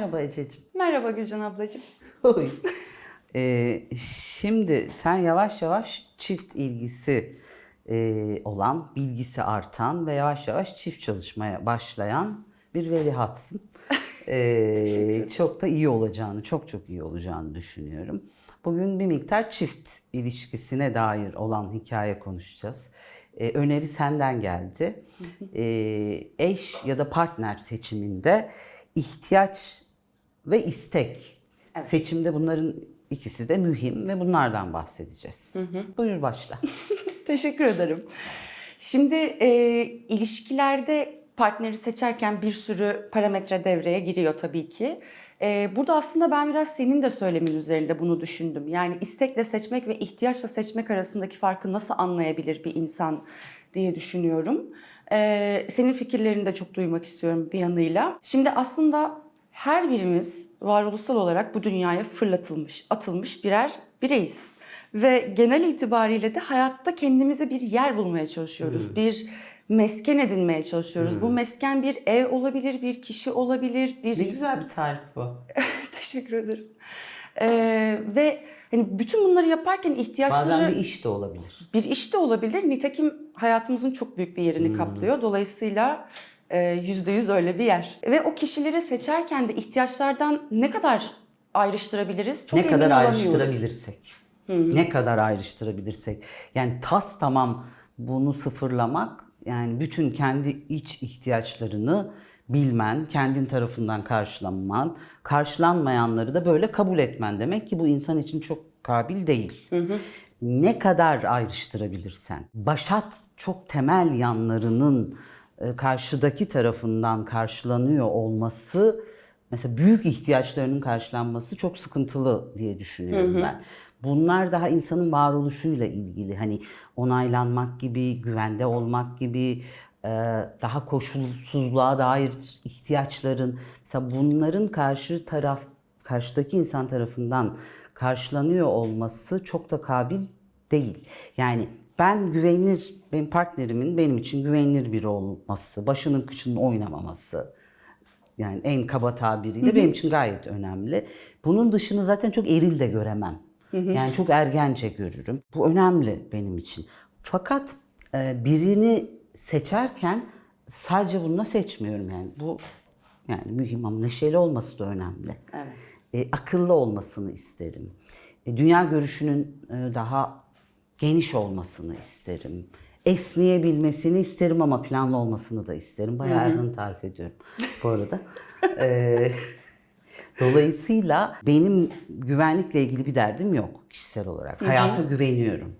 Merhaba Ececiğim. Merhaba Gülcan ablacığım. Oy. Ee, şimdi sen yavaş yavaş çift ilgisi e, olan, bilgisi artan ve yavaş yavaş çift çalışmaya başlayan bir velihatsın. Ee, çok da iyi olacağını, çok çok iyi olacağını düşünüyorum. Bugün bir miktar çift ilişkisine dair olan hikaye konuşacağız. Ee, öneri senden geldi. Ee, eş ya da partner seçiminde ihtiyaç ve istek. Seçimde bunların ikisi de mühim ve bunlardan bahsedeceğiz. Buyur başla. Teşekkür ederim. Şimdi e, ilişkilerde partneri seçerken bir sürü parametre devreye giriyor tabii ki. E, burada aslında ben biraz senin de söylemin üzerinde bunu düşündüm. Yani istekle seçmek ve ihtiyaçla seçmek arasındaki farkı nasıl anlayabilir bir insan diye düşünüyorum. E, senin fikirlerini de çok duymak istiyorum bir yanıyla. Şimdi aslında her birimiz varoluşsal olarak bu dünyaya fırlatılmış, atılmış birer bireyiz. Ve genel itibariyle de hayatta kendimize bir yer bulmaya çalışıyoruz. Bir mesken edinmeye çalışıyoruz. Bu mesken bir ev olabilir, bir kişi olabilir, bir Ne güzel bir tarif bu. teşekkür ederim. Ee, ve hani bütün bunları yaparken ihtiyaçları Bazen bir iş de olabilir. bir iş de olabilir. Nitekim hayatımızın çok büyük bir yerini kaplıyor. Dolayısıyla e, yüzde yüz öyle bir yer. Ve o kişileri seçerken de ihtiyaçlardan ne kadar ayrıştırabiliriz? Çok ne kadar ayrıştırabilirsek. Ne kadar ayrıştırabilirsek. Yani tas tamam bunu sıfırlamak yani bütün kendi iç ihtiyaçlarını bilmen, kendin tarafından karşılanman, karşılanmayanları da böyle kabul etmen demek ki bu insan için çok kabil değil. Ne kadar ayrıştırabilirsen. Başat çok temel yanlarının karşıdaki tarafından karşılanıyor olması mesela büyük ihtiyaçlarının karşılanması çok sıkıntılı diye düşünüyorum ben. Bunlar daha insanın varoluşuyla ilgili. Hani onaylanmak gibi, güvende olmak gibi, e, daha koşulsuzluğa dair ihtiyaçların mesela bunların karşı taraf karşıdaki insan tarafından karşılanıyor olması çok da kabil değil. Yani ben güvenilir, benim partnerimin benim için güvenilir biri olması, başının kıçının oynamaması, yani en kaba tabiriyle benim için gayet önemli. Bunun dışını zaten çok eril de göremem. Yani çok ergence görürüm. Bu önemli benim için. Fakat e, birini seçerken sadece bununla seçmiyorum yani. Bu yani mühim ama neşeli olması da önemli. Evet. E, akıllı olmasını isterim. E, dünya görüşünün e, daha geniş olmasını isterim. Esneyebilmesini isterim ama planlı olmasını da isterim. Bayağı Erhan'ı tarif ediyorum bu arada. E, dolayısıyla benim güvenlikle ilgili bir derdim yok kişisel olarak. Hayata güveniyorum.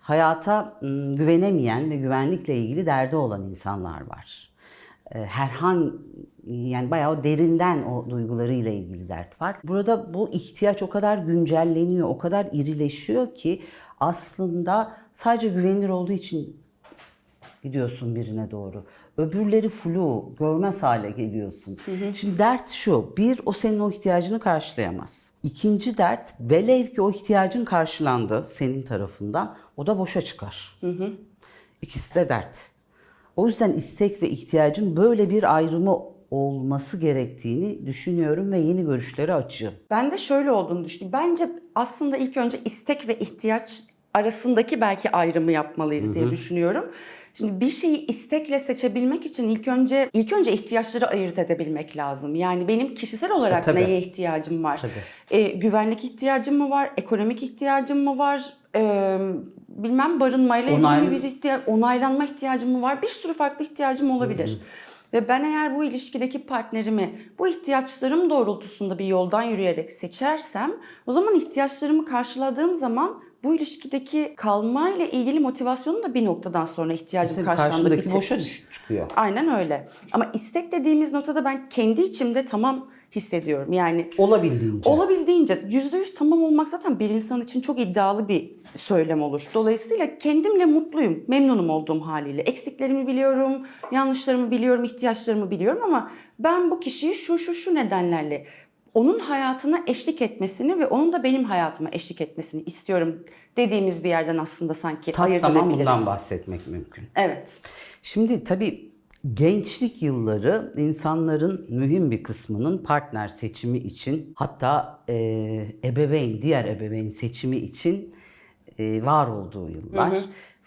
Hayata ım, güvenemeyen ve güvenlikle ilgili derdi olan insanlar var. E, herhangi yani bayağı derinden o duygularıyla ilgili dert var. Burada bu ihtiyaç o kadar güncelleniyor, o kadar irileşiyor ki aslında sadece güvenilir olduğu için gidiyorsun birine doğru. Öbürleri flu, görmez hale geliyorsun. Şimdi dert şu, bir o senin o ihtiyacını karşılayamaz. İkinci dert, velev ki o ihtiyacın karşılandı senin tarafından, o da boşa çıkar. İkisi de dert. O yüzden istek ve ihtiyacın böyle bir ayrımı olması gerektiğini düşünüyorum ve yeni görüşleri açığım. Ben de şöyle olduğunu düşünüyorum. Bence aslında ilk önce istek ve ihtiyaç arasındaki belki ayrımı yapmalıyız diye düşünüyorum. Şimdi bir şeyi istekle seçebilmek için ilk önce ilk önce ihtiyaçları ayırt edebilmek lazım. Yani benim kişisel olarak E, neye ihtiyacım var? Tabii. E, güvenlik ihtiyacım mı var? Ekonomik ihtiyacım mı var? E, bilmem barınmayla ilgili Onay- bir ihtiyaç, onaylanma ihtiyacım mı var? Bir sürü farklı ihtiyacım olabilir. Ve ben eğer bu ilişkideki partnerimi bu ihtiyaçlarım doğrultusunda bir yoldan yürüyerek seçersem o zaman ihtiyaçlarımı karşıladığım zaman bu ilişkideki kalma ile ilgili motivasyonum da bir noktadan sonra ihtiyacım Tabii karşılandı. karşındaki boşa çıkıyor. Aynen öyle. Ama istek dediğimiz noktada ben kendi içimde tamam hissediyorum. Yani Olabildiğince. Olabildiğince yüzde yüz tamam olmak zaten bir insan için çok iddialı bir söylem olur. Dolayısıyla kendimle mutluyum, memnunum olduğum haliyle. Eksiklerimi biliyorum, yanlışlarımı biliyorum, ihtiyaçlarımı biliyorum ama ben bu kişiyi şu şu şu nedenlerle onun hayatına eşlik etmesini ve onun da benim hayatıma eşlik etmesini istiyorum dediğimiz bir yerden aslında sanki Tas ayırt tamam edebiliriz. bundan bahsetmek mümkün. Evet. Şimdi tabii Gençlik yılları insanların mühim bir kısmının partner seçimi için hatta e, ebeveyn, diğer ebeveyn seçimi için e, var olduğu yıllar.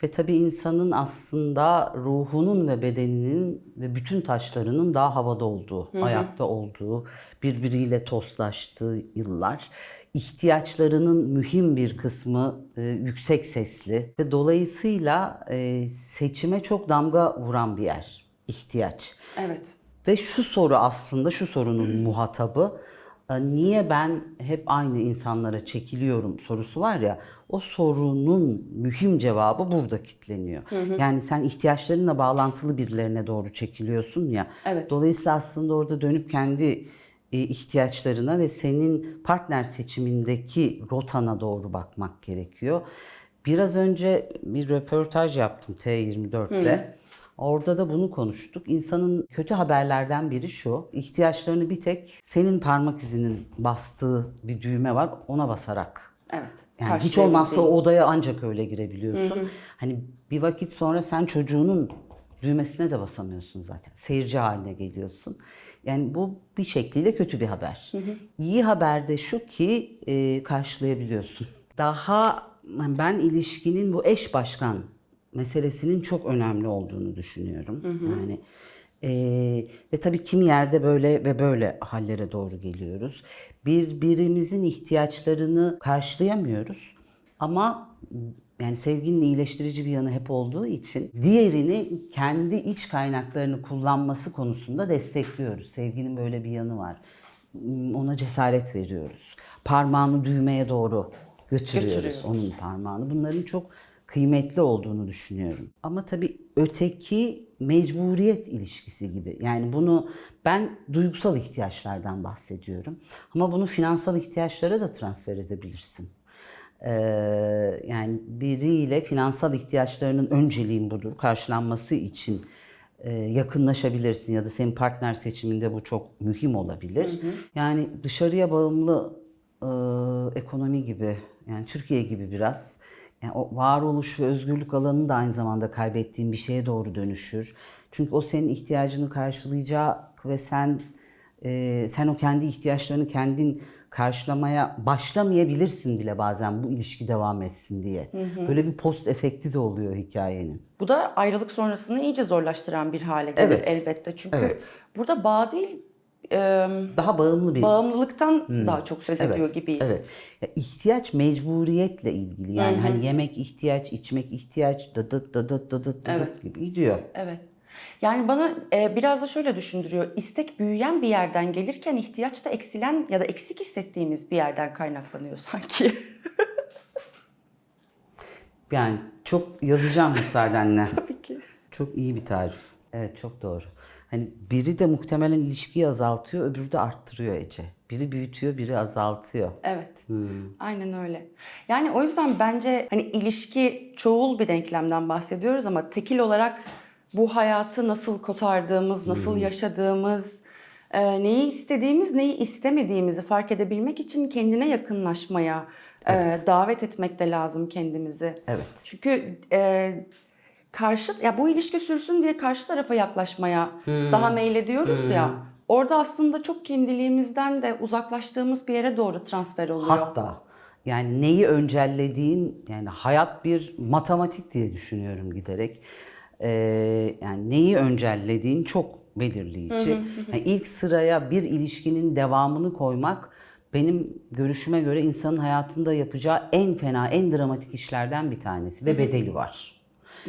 Ve tabii insanın aslında ruhunun ve bedeninin ve bütün taşlarının daha havada olduğu, ayakta olduğu, birbiriyle toslaştığı yıllar. İhtiyaçlarının mühim bir kısmı e, yüksek sesli ve dolayısıyla e, seçime çok damga vuran bir yer ihtiyaç. Evet. Ve şu soru aslında şu sorunun muhatabı e, niye ben hep aynı insanlara çekiliyorum sorusu var ya o sorunun mühim cevabı burada kitleniyor. Yani sen ihtiyaçlarınla bağlantılı birilerine doğru çekiliyorsun ya. Evet. Dolayısıyla aslında orada dönüp kendi e, ihtiyaçlarına ve senin partner seçimindeki rotana doğru bakmak gerekiyor. Biraz önce bir röportaj yaptım T24'te. Orada da bunu konuştuk. İnsanın kötü haberlerden biri şu. ihtiyaçlarını bir tek senin parmak izinin bastığı bir düğme var. Ona basarak Evet. yani hiç olmazsa o odaya ancak öyle girebiliyorsun. Hani bir vakit sonra sen çocuğunun düğmesine de basamıyorsun zaten. Seyirci haline geliyorsun. Yani bu bir şekliyle kötü bir haber. İyi haber de şu ki e, karşılayabiliyorsun. Daha ben ilişkinin bu eş başkan meselesinin çok önemli olduğunu düşünüyorum. Yani ee, ve tabii kimi yerde böyle ve böyle hallere doğru geliyoruz. Birbirimizin ihtiyaçlarını karşılayamıyoruz. Ama yani sevginin iyileştirici bir yanı hep olduğu için diğerini kendi iç kaynaklarını kullanması konusunda destekliyoruz. Sevginin böyle bir yanı var. Ona cesaret veriyoruz. Parmağını düğmeye doğru götürüyoruz, Götürüyoruz. onun parmağını. Bunların çok kıymetli olduğunu düşünüyorum. Ama tabii öteki mecburiyet ilişkisi gibi. Yani bunu ben duygusal ihtiyaçlardan bahsediyorum. Ama bunu finansal ihtiyaçlara da transfer edebilirsin. Ee, yani biriyle finansal ihtiyaçlarının önceliğin budur. Karşılanması için e, yakınlaşabilirsin ya da senin partner seçiminde bu çok mühim olabilir. Yani dışarıya bağımlı e, ekonomi gibi yani Türkiye gibi biraz yani o varoluş ve özgürlük alanını da aynı zamanda kaybettiğin bir şeye doğru dönüşür. Çünkü o senin ihtiyacını karşılayacak ve sen e, sen o kendi ihtiyaçlarını kendin karşılamaya başlamayabilirsin bile bazen bu ilişki devam etsin diye. Böyle bir post efekti de oluyor hikayenin. Bu da ayrılık sonrasını iyice zorlaştıran bir hale gelir Evet. elbette. Çünkü Evet. burada bağ değil, e, Daha bağımlı bir bağımlılıktan daha çok söz ediyor gibiyiz. Hmm. Evet. Ya ihtiyaç mecburiyetle ilgili. Yani hani yemek ihtiyaç, içmek ihtiyaç, dıdıt dıdıt dıdıt dıdıt gibi gidiyor. Evet. Yani bana e, biraz da şöyle düşündürüyor. İstek büyüyen bir yerden gelirken ihtiyaç da eksilen ya da eksik hissettiğimiz bir yerden kaynaklanıyor sanki. Yani çok yazacağım müsaadenle. Tabii ki. Çok iyi bir tarif. Evet çok doğru. Hani biri de muhtemelen ilişkiyi azaltıyor, öbürü de arttırıyor Ece. Biri büyütüyor, biri azaltıyor. Evet. Hmm. Aynen öyle. Yani o yüzden bence hani ilişki çoğul bir denklemden bahsediyoruz ama tekil olarak bu hayatı nasıl kotardığımız, nasıl Hmm. yaşadığımız, e, neyi istediğimiz, neyi istemediğimizi fark edebilmek için kendine yakınlaşmaya e, davet etmek de lazım kendimizi. Evet. Çünkü e, karşı ya bu ilişki sürsün diye karşı tarafa yaklaşmaya Hmm. daha meylediyoruz ya. Orada aslında çok kendiliğimizden de uzaklaştığımız bir yere doğru transfer oluyor. Hatta yani neyi öncellediğin yani hayat bir matematik diye düşünüyorum giderek. Ee, yani neyi öncellediğin çok belirleyici. Yani ilk sıraya bir ilişkinin devamını koymak benim görüşüme göre insanın hayatında yapacağı en fena, en dramatik işlerden bir tanesi ve bedeli var.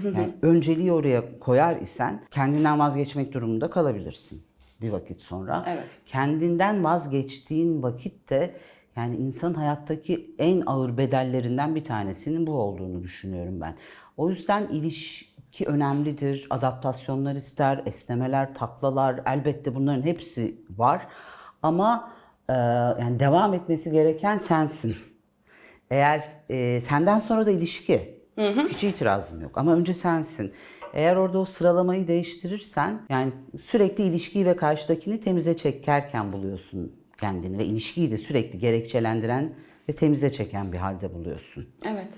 Yani önceliği oraya koyar isen kendinden vazgeçmek durumunda kalabilirsin bir vakit sonra. Evet. Kendinden vazgeçtiğin vakitte yani insanın hayattaki en ağır bedellerinden bir tanesinin bu olduğunu düşünüyorum ben. O yüzden ilişki önemlidir. Adaptasyonlar ister, esnemeler, taklalar elbette bunların hepsi var. Ama e, yani devam etmesi gereken sensin. Eğer e, senden sonra da ilişki. Hiç itirazım yok ama önce sensin. Eğer orada o sıralamayı değiştirirsen yani sürekli ilişkiyi ve karşıdakini temize çekerken buluyorsun kendini ve ilişkiyi de sürekli gerekçelendiren ve temize çeken bir halde buluyorsun. Evet.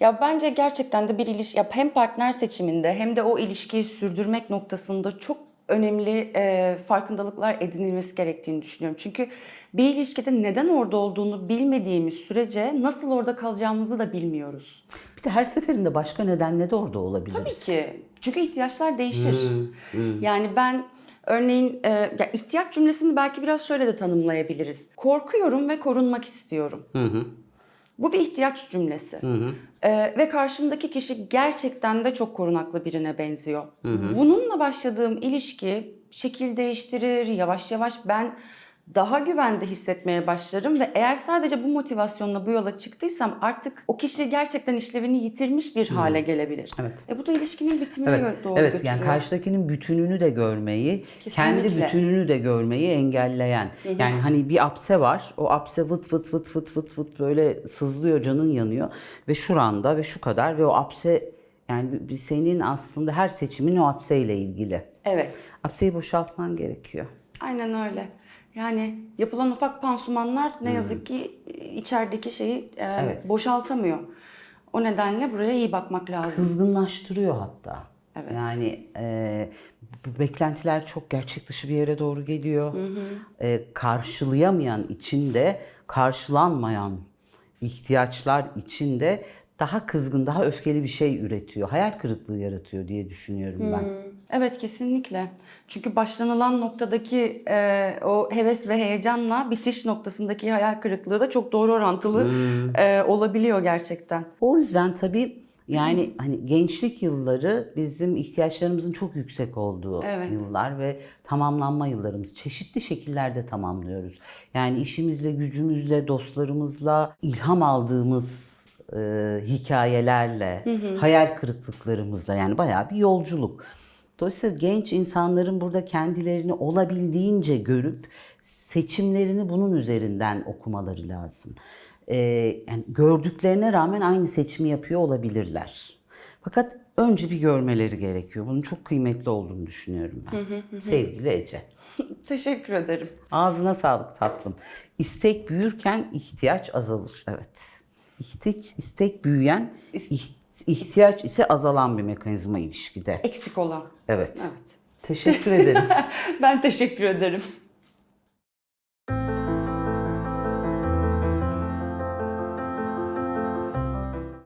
Ya bence gerçekten de bir ilişki, ya hem partner seçiminde hem de o ilişkiyi sürdürmek noktasında çok önemli e, farkındalıklar edinilmesi gerektiğini düşünüyorum. Çünkü bir ilişkide neden orada olduğunu bilmediğimiz sürece nasıl orada kalacağımızı da bilmiyoruz. Bir de her seferinde başka nedenle de orada olabiliriz. Tabii ki. Çünkü ihtiyaçlar değişir. Yani ben örneğin e, ya ihtiyaç cümlesini belki biraz şöyle de tanımlayabiliriz. Korkuyorum ve korunmak istiyorum. Bu bir ihtiyaç cümlesi. E, ve karşımdaki kişi gerçekten de çok korunaklı birine benziyor. Bununla başladığım ilişki şekil değiştirir. Yavaş yavaş ben daha güvende hissetmeye başlarım ve eğer sadece bu motivasyonla bu yola çıktıysam artık o kişi gerçekten işlevini yitirmiş bir hale gelebilir. Evet. E bu da ilişkinin bitimine Evet, doğru evet götürüyor. yani karşıdakinin bütününü de görmeyi, kendi Kesinlikle. bütününü de görmeyi engelleyen. Yani hani bir apse var. O apse vıt vıt vıt vıt vıt vıt böyle sızlıyor, canın yanıyor ve şuranda ve şu kadar ve o apse yani senin aslında her seçimin o apseyle ilgili. Evet. Apseyi boşaltman gerekiyor. Aynen öyle. Yani yapılan ufak pansumanlar ne yazık ki içerideki şeyi e, Evet. boşaltamıyor. O nedenle buraya iyi bakmak lazım. Kızgınlaştırıyor hatta. Evet. Yani e, bu beklentiler çok gerçek dışı bir yere doğru geliyor. E, karşılayamayan içinde karşılanmayan ihtiyaçlar içinde daha kızgın, daha öfkeli bir şey üretiyor. Hayal kırıklığı yaratıyor diye düşünüyorum ben. Evet kesinlikle. Çünkü başlanılan noktadaki e, o heves ve heyecanla bitiş noktasındaki hayal kırıklığı da çok doğru orantılı e, olabiliyor gerçekten. O yüzden tabii yani hani gençlik yılları bizim ihtiyaçlarımızın çok yüksek olduğu Evet. yıllar ve tamamlanma yıllarımız. Çeşitli şekillerde tamamlıyoruz. Yani işimizle, gücümüzle, dostlarımızla, ilham aldığımız e, hikayelerle, hayal kırıklıklarımızla yani bayağı bir yolculuk. Dolayısıyla genç insanların burada kendilerini olabildiğince görüp seçimlerini bunun üzerinden okumaları lazım. Ee, yani gördüklerine rağmen aynı seçimi yapıyor olabilirler. Fakat önce bir görmeleri gerekiyor. Bunun çok kıymetli olduğunu düşünüyorum ben. Sevgili Ece. Teşekkür ederim. Ağzına sağlık tatlım. İstek büyürken ihtiyaç azalır. Evet. İhtiyaç, istek büyüyen, ih- ihtiyaç ise azalan bir mekanizma ilişkide. Eksik olan. Evet. Evet. Teşekkür ederim. Ben teşekkür ederim.